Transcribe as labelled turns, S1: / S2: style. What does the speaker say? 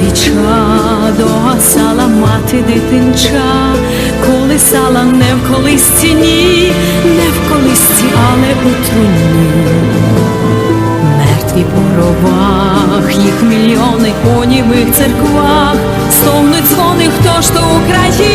S1: Свіча догасала мати дитинча, колисала не в колисці, ні, не в колисці, але у труні. Мертві по ровах, їх мільйони у німих церквах, стогнуть дзвони, хто ж то Україна.